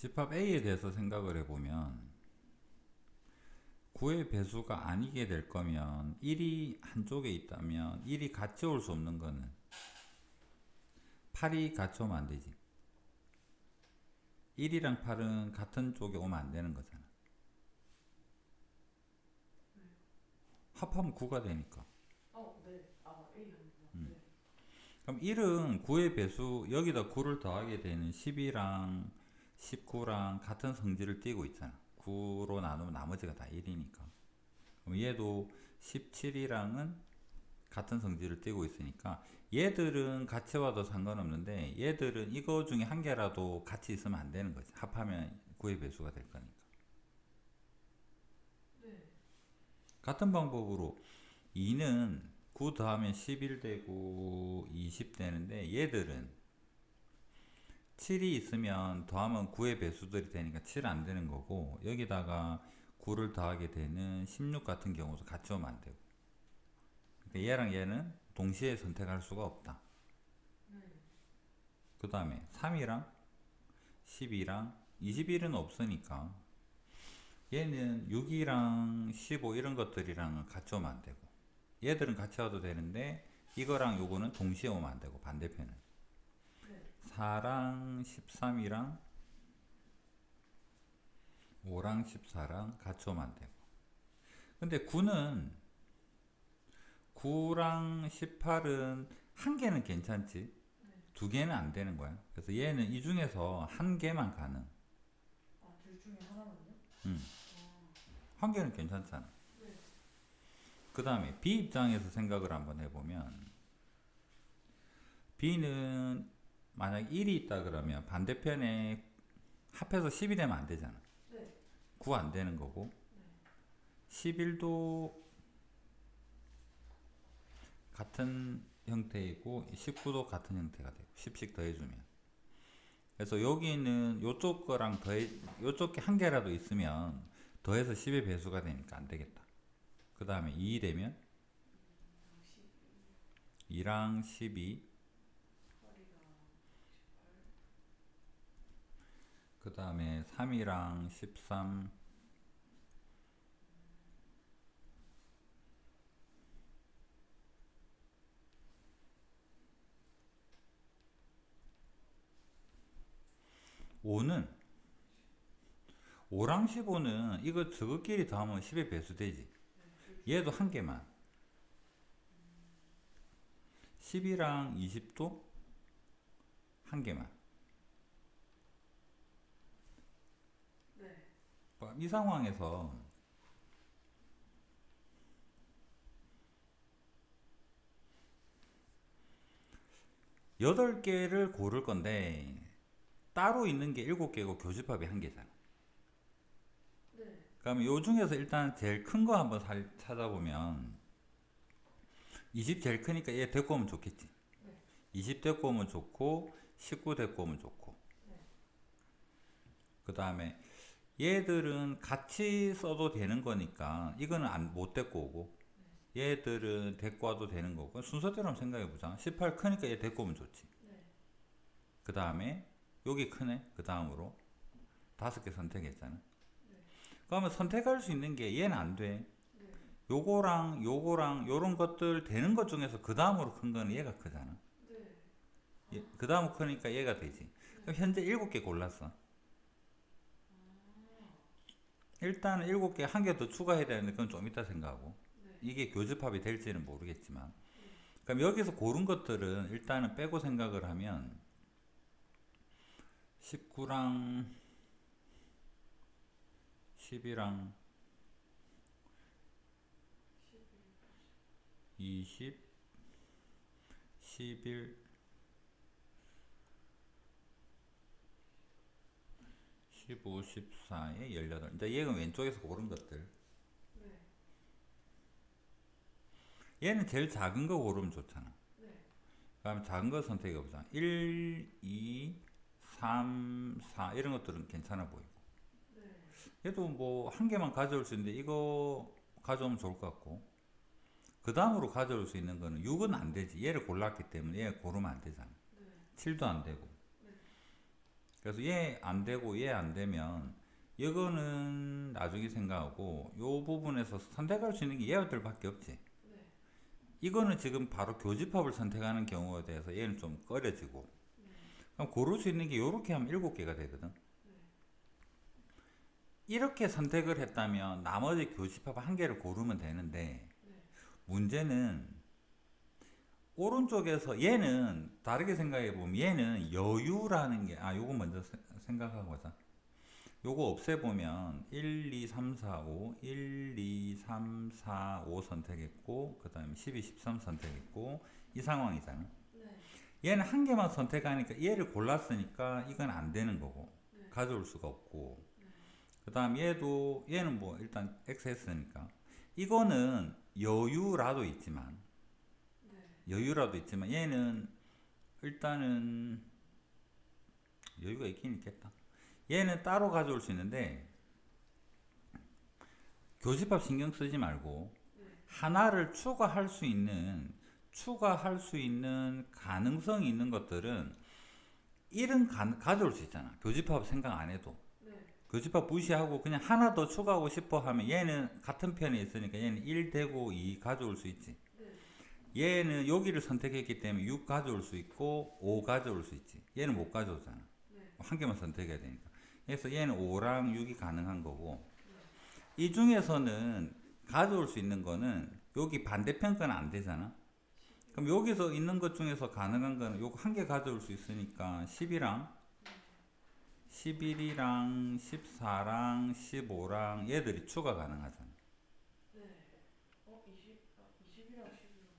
집합 A에 대해서 생각을 해보면 9의 배수가 아니게 될 거면 1이 한쪽에 있다면 1이 같이 올 수 없는 거는 8이 같이 오면 안 되지 1이랑 8은 같은 쪽에 오면 안 되는 거잖아 합하면 9가 되니까 어, 네. 아, A 하는구나. 음. 네. 그럼 1은 9의 배수 여기다 9를 더하게 되는 10이랑 19랑 같은 성질을 띠고 있잖아. 9로 나누면 나머지가 다 1이니까. 그럼 얘도 17이랑은 같은 성질을 띠고 있으니까 얘들은 같이 와도 상관없는데 얘들은 이거 중에 한 개라도 같이 있으면 안 되는 거지. 합하면 9의 배수가 될 거니까. 네. 같은 방법으로 2는 9 더하면 11 되고 20 되는데 얘들은 7이 있으면 더하면 9의 배수들이 되니까 7 안 되는 거고 여기다가 9를 더하게 되는 16 같은 경우도 같이 오면 안 되고 그러니까 얘랑 얘는 동시에 선택할 수가 없다 네. 그 다음에 3이랑 12랑 21은 없으니까 얘는 6이랑 15 이런 것들이랑은 같이 오면 안 되고 얘들은 같이 와도 되는데 이거랑 요거는 동시에 오면 안 되고 반대편은 네. 4랑 13이랑 5랑 14랑 같이 오면 안 되고 근데 9는 9랑 18은 한 개는 괜찮지 두 개는 안 되는 거야 그래서 얘는 이 중에서 한 개만 가능 아, 둘 중에 하나만요? 음. 아, 한 개는 괜찮잖아 네. 그 다음에 B 입장에서 생각을 한번 해보면 B는 만약 1이 있다 그러면 반대편에 합해서 10이 되면 안 되잖아. 네. 9 안 되는 거고. 11도 같은 형태이고 19도 같은 형태가 되고 10씩 더해주면. 그래서 여기는 요쪽 거랑 더해 요쪽 게 한 개라도 있으면 더해서 10의 배수가 되니까 안 되겠다. 그 다음에 2 되면 2랑 12 허리가 18. 그 다음에 3이랑 13 5는. 5랑 15는 이거 저것끼리 더하면 10의 배수 되지. 얘도 한 개만. 10이랑 20도 한 개만 네. 뭐, 이 상황에서 여덟 개를 고를 건데 따로 있는 게 일곱 개고 교집합이 한 개잖아. 네. 그러면 요 중에서 일단 제일 큰 거 한번 살, 찾아보면 20 제일 크니까 얘 데리고 오면 좋겠지. 네. 20 데리고 오면 좋고 19 데리고 오면 좋고 네. 그 다음에 얘들은 같이 써도 되는 거니까 이거는 안, 못 데리고 오고. 얘들은 데리고 와도 되는 거고. 순서대로 한번 생각해 보자. 18 크니까 얘 데리고 오면 좋지. 네. 그 다음에 여기 크네. 그 다음으로 다섯 개 선택했잖아. 네. 그러면 선택할 수 있는 게 얘는 안돼. 네. 요거랑 요거랑 요런 것들 되는 것 중에서 그 다음으로 큰 거는 얘가 크잖아. 네. 그 다음 크니까 얘가 되지. 그럼 현재 일곱 개 골랐어 일단은 일곱 개 한 개 더 추가해야 되는데 그건 좀 이따 생각하고 네. 이게 교집합이 될지는 모르겠지만 그럼 여기서 고른 것들은 일단은 빼고 생각을 하면 19랑 10이랑 20 11 15, 14에 18 이제 얘는 왼쪽에서 고른 것들 네. 얘는 제일 작은 거 고르면 좋잖아 네. 그다음에 작은 거 선택해 보자. 1, 2, 3, 4 이런 것들은 괜찮아 보이고. 네. 얘도 뭐 한 개만 가져올 수 있는데 이거 가져오면 좋을 것 같고. 그 다음으로 가져올 수 있는 거는 6은 안 되지. 얘를 골랐기 때문에 얘 고르면 안 되잖아. 네. 7도 안 되고. 네. 그래서 얘 안 되고 얘 안 되면 이거는 나중에 생각하고 요 부분에서 선택할 수 있는 게 얘들밖에 없지. 네. 이거는 지금 바로 교집합을 선택하는 경우에 대해서 얘는 좀 꺼려지고 네. 그럼 고를 수 있는 게 요렇게 하면 일곱 개가 되거든. 네. 이렇게 선택을 했다면 나머지 교집합 한 개를 고르면 되는데 네. 문제는 오른쪽에서 얘는 다르게 생각해 보면 얘는 여유라는 게 아 요거 먼저 세- 생각하고 보자. 요거 없애 보면 1, 2, 3, 4, 5, 1, 2, 3, 4, 5 선택했고 그 다음에 12, 13 선택했고 이 상황이잖아. 네. 얘는 한 개만 선택하니까 얘를 골랐으니까 이건 안 되는 거고 네. 가져올 수가 없고 네. 그 다음 얘도 얘는 뭐 일단 X 했으니까 이거는 여유라도 있지만 네. 여유라도 있지만 얘는 일단은 여유가 있긴 있겠다 얘는 따로 가져올 수 있는데 교집합 신경 쓰지 말고 네. 하나를 추가할 수 있는 추가할 수 있는 가능성이 있는 것들은 일은 가, 가져올 수 있잖아 교집합 생각 안 해도 네. 교집합 무시하고 그냥 하나 더 추가하고 싶어 하면 얘는 같은 편에 있으니까 얘는 1 되고 2 가져올 수 있지 네. 얘는 여기를 선택했기 때문에 6 가져올 수 있고 5 가져올 수 있지. 얘는 못 가져오잖아. 네. 한 개만 선택해야 되니까. 그래서 얘는 5랑 6이 가능한 거고. 이 중에서는 가져올 수 있는 거는 여기 반대편 건 안 되잖아. 그럼 여기서 있는 것 중에서 가능한 거는 요거 한 개 가져올 수 있으니까 10이랑 11이랑 14랑 15랑 얘들이 추가 가능하잖아 네. 어, 20, 아, 20이랑 11이랑.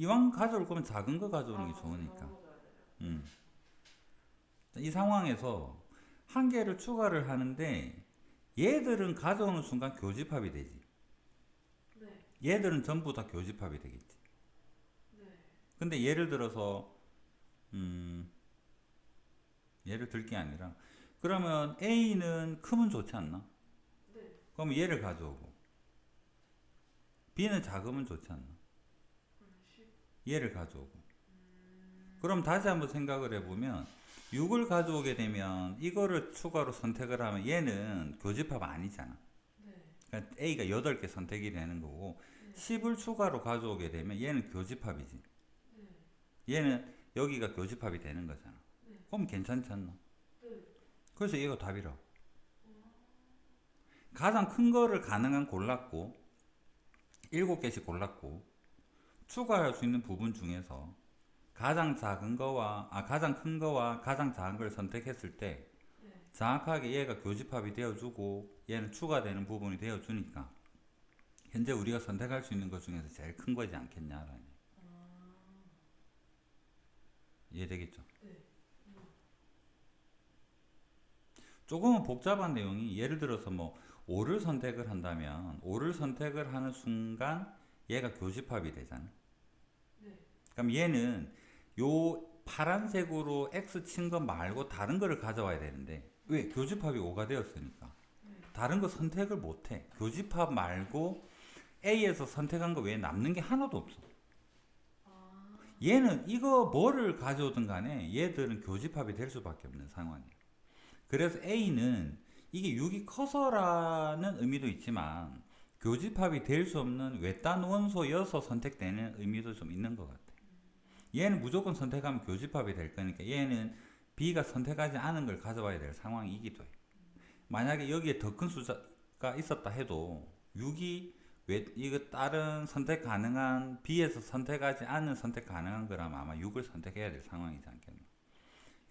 이왕 가져올 거면 작은 거 가져오는 게 좋으니까 음. 이 상황에서 한 개를 추가를 하는데 얘들은 가져오는 순간 교집합이 되지. 네. 얘들은 전부 다 교집합이 되겠지. 네. 근데 예를 들어서 음 예를 들 게 아니라 그러면 A는 크면 좋지 않나? 네. 그럼 얘를 가져오고 B는 작으면 좋지 않나? 그럼 10. 얘를 가져오고 그럼 다시 한번 생각을 해보면 6을 가져오게 되면 이거를 추가로 선택을 하면 얘는 교집합 아니잖아. 네. 그러니까 A가 8개 선택이 되는 거고 10을 추가로 가져오게 되면 얘는 교집합이지. 네. 얘는 여기가 교집합이 되는 거잖아. 네. 그럼 괜찮지 않나? 네. 그래서 얘가 답이라고. 가장 큰 거를 가능한 골랐고 7개씩 골랐고 추가할 수 있는 부분 중에서 가장 작은 거와 아 가장 큰 거와 가장 작은 걸 선택했을 때 네. 정확하게 얘가 교집합이 되어주고 얘는 추가되는 부분이 되어주니까 현재 우리가 선택할 수 있는 것 중에서 제일 큰 거지 않겠냐라는 이해되겠죠? 네. 조금은 복잡한 내용이 예를 들어서 뭐 5를 선택을 한다면 5를 선택을 하는 순간 얘가 교집합이 되잖아. 네. 그럼 얘는 요 파란색으로 X 친 거 말고 다른 거를 가져와야 되는데 왜? 교집합이 5가 되었으니까 네. 다른 거 선택을 못해. 교집합 말고 A에서 선택한 거 외에 남는 게 하나도 없어. 아. 얘는 이거 뭐를 가져오든 간에 얘들은 교집합이 될 수밖에 없는 상황이에요. 그래서 A는 이게 6이 커서라는 의미도 있지만 교집합이 될 수 없는 외딴 원소여서 선택되는 의미도 좀 있는 것 같아요. 얘는 무조건 선택하면 교집합이 될 거니까 얘는 B가 선택하지 않은 걸 가져와야 될 상황이기도 해요. 만약에 여기에 더 큰 숫자가 있었다 해도 6이 왜 이거 다른 선택 가능한 B에서 선택하지 않은 선택 가능한 거라면 아마 6을 선택해야 될 상황이지 않겠나.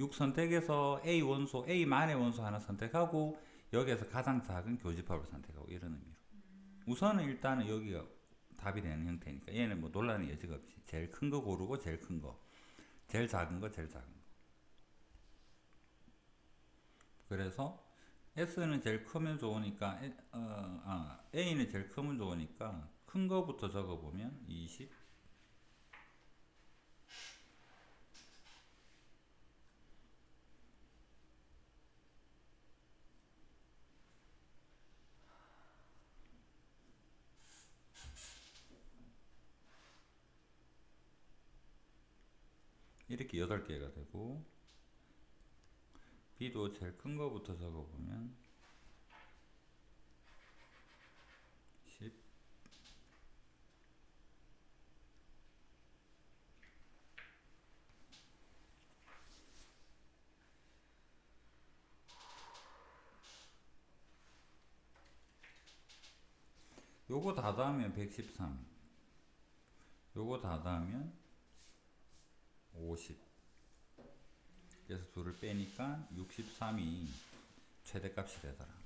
6 선택해서 A 원소, A만의 원소 하나 선택하고 여기에서 가장 작은 교집합을 선택하고 이런 의미로. 우선은 일단은 여기가 답이 되는 형태니까. 얘는 뭐 논란의 여지가 없이 제일 큰 거 고르고 제일 큰 거, 제일 작은 거, 제일 작은 거. 그래서 S는 제일 크면 좋으니까 에- 어, 아, A는 제일 크면 좋으니까 큰 거부터 적어보면 20 이렇게 8개가 되고 B도 제일 큰 거부터 적어보면 10 요거 다 더하면 113 요거 다 더하면 50 그래서 둘을 빼니까 63이 최대값이 되더라